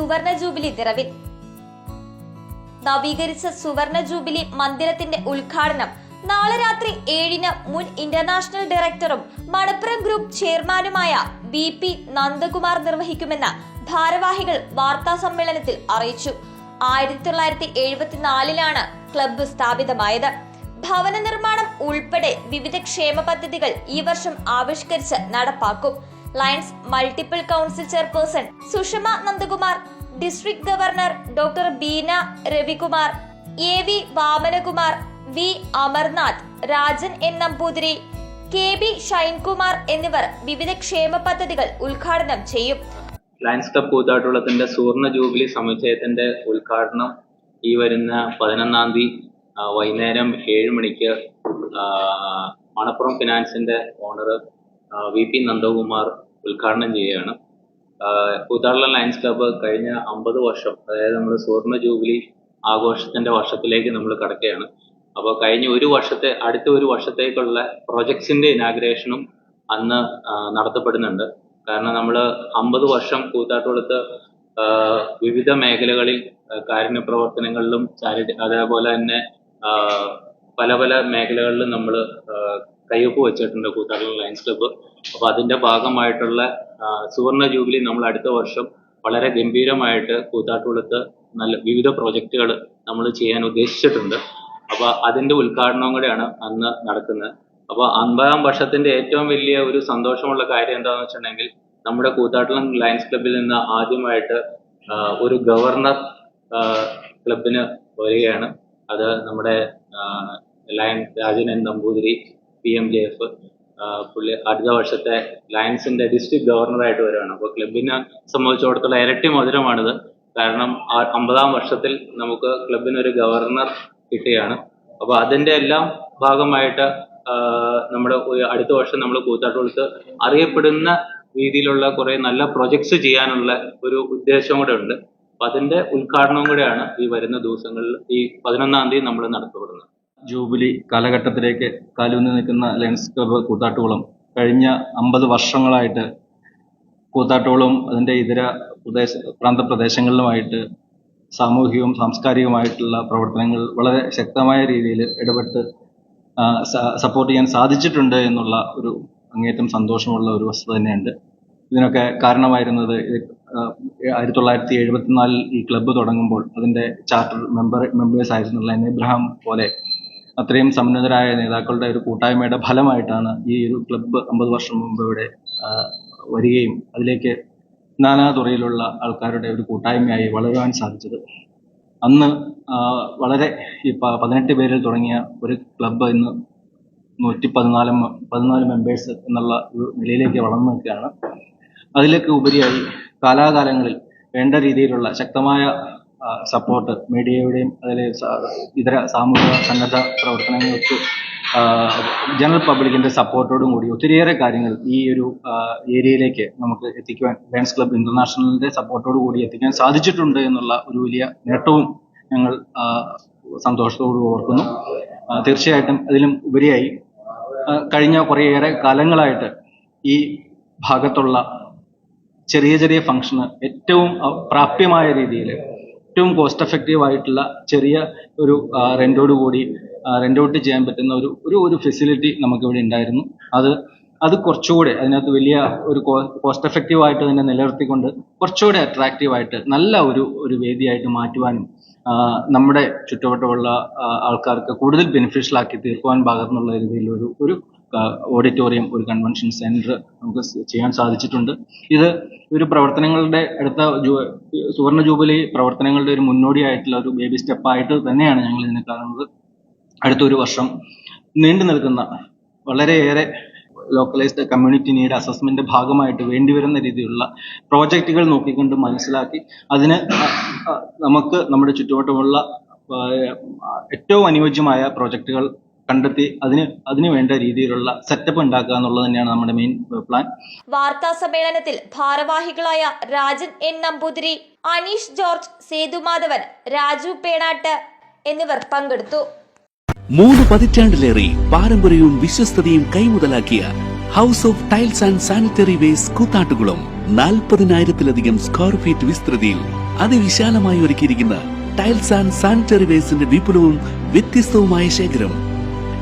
സുവർണ ജൂബിലി നിറവിൽ നവീകരിച്ച സുവർണ ജൂബിലി മന്ദിരത്തിന്റെ ഉദ്ഘാടനം നാളെ രാത്രി ഏഴിന് മുൻ ഇന്റർനാഷണൽ ഡയറക്ടറും മണപ്പുറം ഗ്രൂപ്പ് ചെയർമാനുമായ വി പി നന്ദകുമാർ നിർവഹിക്കുമെന്ന് ഭാരവാഹികൾ വാർത്താ സമ്മേളനത്തിൽ അറിയിച്ചു. ആയിരത്തി തൊള്ളായിരത്തി എഴുപത്തിനാലിലാണ് ക്ലബ്ബ് സ്ഥാപിതമായത്. ഭവന നിർമ്മാണം ഉൾപ്പെടെ വിവിധ ക്ഷേമ പദ്ധതികൾ ഈ വർഷം ആവിഷ്കരിച്ച് നടപ്പാക്കും. Lions multiple council chairperson Sushama Nandakumar district governor doctor Beena Ravikumar A V Vamanakumar V Amarnath Rajan N Namboothiri K B Shinekumar എന്നിവർ വിവിധ ക്ഷേമ പദ്ധതികൾ ഉദ്ഘാടനം ചെയ്യും. ലയൺസ് ക്ലബ് കൂത്താട്ടുള്ളത്തിന്റെ സുവർണ ജൂബിലി സമുച്ചയത്തിന്റെ ഉദ്ഘാടനം ഈ വരുന്ന പതിനൊന്നാം തീയതി വൈകുന്നേരം ഏഴ് മണിക്ക് മണപ്പുറം ഫിനാൻസിന്റെ ഓണർ വി പി നന്ദകുമാർ ഉദ്ഘാടനം ചെയ്യുകയാണ്. ആ, ലയൻസ് ക്ലബ്ബ് കഴിഞ്ഞ അമ്പത് വർഷം അതായത് നമ്മൾ സുവർണ ജൂബിലി ആഘോഷത്തിന്റെ വർഷത്തിലേക്ക് നമ്മൾ കടക്കുകയാണ്. അപ്പോൾ കഴിഞ്ഞ ഒരു വർഷത്തെ അടുത്ത ഒരു വർഷത്തേക്കുള്ള പ്രൊജക്ട്സിന്റെ ഇനാഗ്രേഷനും അന്ന് നടത്തപ്പെടുന്നുണ്ട്. കാരണം നമ്മൾ അമ്പത് വർഷം കൂത്താട്ടുകൊടുത്ത് വിവിധ മേഖലകളിൽ കാരുണ്യ പ്രവർത്തനങ്ങളിലും ചാരിറ്റി അതേപോലെ തന്നെ പല പല മേഖലകളിലും നമ്മൾ കയ്യൊപ്പ് വെച്ചിട്ടുണ്ട് കൂത്താട്ടുകുളം ലയൻസ് ക്ലബ്ബ് അപ്പോൾ അതിന്റെ ഭാഗമായിട്ടുള്ള സുവർണ ജൂബിലി നമ്മൾ അടുത്ത വർഷം വളരെ ഗംഭീരമായിട്ട് കൂത്താട്ടുകുളത്ത് നല്ല വിവിധ പ്രോജക്റ്റുകൾ നമ്മൾ ചെയ്യാൻ ഉദ്ദേശിച്ചിട്ടുണ്ട്. അപ്പൊ അതിന്റെ ഉദ്ഘാടനവും കൂടെയാണ് അന്ന് നടക്കുന്നത്. അപ്പൊ അൻപതാം വർഷത്തിന്റെ ഏറ്റവും വലിയ ഒരു സന്തോഷമുള്ള കാര്യം എന്താണെന്ന് വെച്ചിട്ടുണ്ടെങ്കിൽ നമ്മുടെ കൂത്താട്ടുളം ലയൻസ് ക്ലബ്ബിൽ നിന്ന് ആദ്യമായിട്ട് ഒരു ഗവർണർ ക്ലബിന് വരികയാണ്. അത് നമ്മുടെ lion Rajan N Namboothiri P M J F പുള്ളി അടുത്ത വർഷത്തെ ലയൻസിന്റെ ഡിസ്ട്രിക്ട് ഗവർണറായിട്ട് വരുവാണ്. അപ്പോൾ ക്ലബിനെ സംബന്ധിച്ചിടത്തോളം ഇരട്ടി മധുരമാണിത്. കാരണം ആ അമ്പതാം വർഷത്തിൽ നമുക്ക് ക്ലബിന് ഒരു ഗവർണർ കിട്ടുകയാണ്. അപ്പോൾ അതിന്റെ എല്ലാം ഭാഗമായിട്ട് നമ്മുടെ അടുത്ത വർഷം നമ്മൾ കൂത്താട്ടുകുളത്ത് അറിയപ്പെടുന്ന രീതിയിലുള്ള കുറേ നല്ല പ്രൊജക്ട്സ് ചെയ്യാനുള്ള ഒരു ഉദ്ദേശം കൂടെ ഉണ്ട്. അപ്പൊ അതിന്റെ ഉദ്ഘാടനവും കൂടെയാണ് ഈ വരുന്ന ദിവസങ്ങളിൽ ഈ പതിനൊന്നാം തീയതി നമ്മൾ നടത്തപ്പെടുന്നത്. ജൂബിലി കാലഘട്ടത്തിലേക്ക് കാലൂന്നി നിൽക്കുന്ന ലയൺസ് ക്ലബ്ബ് കൂത്താട്ടുകുളം കഴിഞ്ഞ അമ്പത് വർഷങ്ങളായിട്ട് കൂത്താട്ടുകുളം അതിന്റെ ഇതര പ്രദേശ പ്രാന്തപ്രദേശങ്ങളിലുമായിട്ട് സാമൂഹികവും സാംസ്കാരികവുമായിട്ടുള്ള പ്രവർത്തനങ്ങൾ വളരെ ശക്തമായ രീതിയിൽ ഇടപെട്ട് സപ്പോർട്ട് ചെയ്യാൻ സാധിച്ചിട്ടുണ്ട് എന്നുള്ള ഒരു അങ്ങേറ്റം സന്തോഷമുള്ള ഒരു വസ്തുത തന്നെയുണ്ട്. ഇതിനൊക്കെ കാരണമായിരുന്നത് ആയിരത്തി തൊള്ളായിരത്തി എഴുപത്തിനാലിൽ ഈ ക്ലബ്ബ് തുടങ്ങുമ്പോൾ അതിന്റെ ചാർട്ടർ മെമ്പർ മെമ്പേഴ്സ് ആയിരുന്നുള്ള എൻ എബ്രഹാം പോലെ അത്രയും സമുന്നതരായ നേതാക്കളുടെ ഒരു കൂട്ടായ്മയുടെ ഫലമായിട്ടാണ് ഈ ഒരു ക്ലബ്ബ് അമ്പത് വർഷം മുമ്പ് ഇവിടെ വരികയും അതിലേക്ക് നാനാ തുറയിലുള്ള ആൾക്കാരുടെ ഒരു കൂട്ടായ്മയായി വളരുവാൻ സാധിച്ചത്. അന്ന് വളരെ ഈ പതിനെട്ട് പേരിൽ തുടങ്ങിയ ഒരു ക്ലബ്ബ് ഇന്ന് നൂറ്റി പതിനാല് പതിനാല് മെമ്പേഴ്സ് എന്നുള്ള ഒരു നിലയിലേക്ക് വളർന്നു നിൽക്കുകയാണ്. അതിലേക്ക് ഉപരിയായി കാലാകാലങ്ങളിൽ വേണ്ട രീതിയിലുള്ള ശക്തമായ സപ്പോർട്ട് മീഡിയയുടെയും അതിലെ ഇതര സാമൂഹിക സന്നദ്ധ പ്രവർത്തനങ്ങൾക്ക് ജനറൽ പബ്ലിക്കിന്റെ സപ്പോർട്ടോടും കൂടി ഒത്തിരിയേറെ കാര്യങ്ങൾ ഈ ഒരു ഏരിയയിലേക്ക് നമുക്ക് എത്തിക്കുവാൻ ലയൺസ് ക്ലബ് ഇന്റർനാഷണലിന്റെ സപ്പോർട്ടോടു കൂടി എത്തിക്കാൻ സാധിച്ചിട്ടുണ്ട് എന്നുള്ള ഒരു വലിയ നേട്ടവും ഞങ്ങൾ സന്തോഷത്തോടു ഓർക്കുന്നു. തീർച്ചയായിട്ടും അതിലും ഉപരിയായി കഴിഞ്ഞ കുറേയേറെ കാലങ്ങളായിട്ട് ഈ ഭാഗത്തുള്ള ചെറിയ ചെറിയ ഫംഗ്ഷന് ഏറ്റവും പ്രാപ്യമായ രീതിയിൽ ഏറ്റവും കോസ്റ്റ് എഫക്റ്റീവ് ആയിട്ടുള്ള ചെറിയ ഒരു റെന്റോട് കൂടി റെന്റ് ഔട്ട് ചെയ്യാൻ പറ്റുന്ന ഒരു ഒരു ഒരു ഫെസിലിറ്റി നമുക്കിവിടെ ഉണ്ടായിരുന്നു. അത് അത് കുറച്ചുകൂടെ അതിനകത്ത് വലിയ ഒരു കോസ്റ്റ് എഫക്റ്റീവ് ആയിട്ട് തന്നെ നിലനിർത്തിക്കൊണ്ട് കുറച്ചുകൂടെ അട്രാക്റ്റീവ് ആയിട്ട് നല്ല ഒരു ഒരു വേദിയായിട്ട് മാറ്റുവാനും നമ്മുടെ ചുറ്റുവട്ടമുള്ള ആൾക്കാർക്ക് കൂടുതൽ ബെനിഫിഷ്യൽ ആക്കി തീർക്കുവാൻ പാകത്തിനുള്ള രീതിയിൽ ഒരു ഒരു ഓഡിറ്റോറിയം ഒരു കൺവെൻഷൻ സെന്റർ നമുക്ക് ചെയ്യാൻ സാധിച്ചിട്ടുണ്ട്. ഇത് ഒരു പ്രവർത്തനങ്ങളുടെ അടുത്ത സുവർണ ജൂബിലി പ്രവർത്തനങ്ങളുടെ ഒരു മുന്നോടിയായിട്ടുള്ള ഒരു ബേബി സ്റ്റെപ്പായിട്ട് തന്നെയാണ് ഞങ്ങൾ ഇതിനെ കാണുന്നത്. അടുത്തൊരു വർഷം നീണ്ടു നിൽക്കുന്ന വളരെയേറെ ലോക്കലൈസ്ഡ് കമ്മ്യൂണിറ്റി നീഡ് അസസ്മെന്റ് ഭാഗമായിട്ട് വേണ്ടിവരുന്ന രീതിയിലുള്ള പ്രോജക്റ്റുകൾ നോക്കിക്കൊണ്ട് മനസ്സിലാക്കി അതിന് നമുക്ക് നമ്മുടെ ചുറ്റുവട്ടമുള്ള ഏറ്റവും അനുയോജ്യമായ പ്രോജക്റ്റുകൾ കണ്ടെത്തി അതിന് അതിന് വേണ്ട രീതിയിലുള്ള സെറ്റപ്പ് ഉണ്ടാക്കുക എന്നുള്ളത് തന്നെയാണ് നമ്മുടെ മെയിൻ പ്ലാൻ വാർത്താ സമ്മേളനത്തിൽ ഭാരവാഹികളായ രാജൻ എൻ നമ്പൂതിരി അനീഷ് ജോർജ് സേതുമാധവൻ രാജു പേണാട്ട് എന്നിവർ പങ്കെടുത്തു. മൂന്ന് പതിറ്റാണ്ടിലേറെ പാരമ്പര്യവും വിശ്വസ്തതയും കൈമുതലാക്കിയ house of tiles and sanitary waste Koothattukulam നാൽപ്പതിനായിരത്തിലധികം സ്ക്വയർ ഫീറ്റ് വിസ്തൃതിയിൽ അതിവിശാലമായി ഒരുക്കിയിരിക്കുന്ന ടൈൽസ് ആൻഡ് സാനിറ്ററി വേസ്റ്റിന്റെ വിപുലവും വ്യത്യസ്തവുമായ ശേഖരം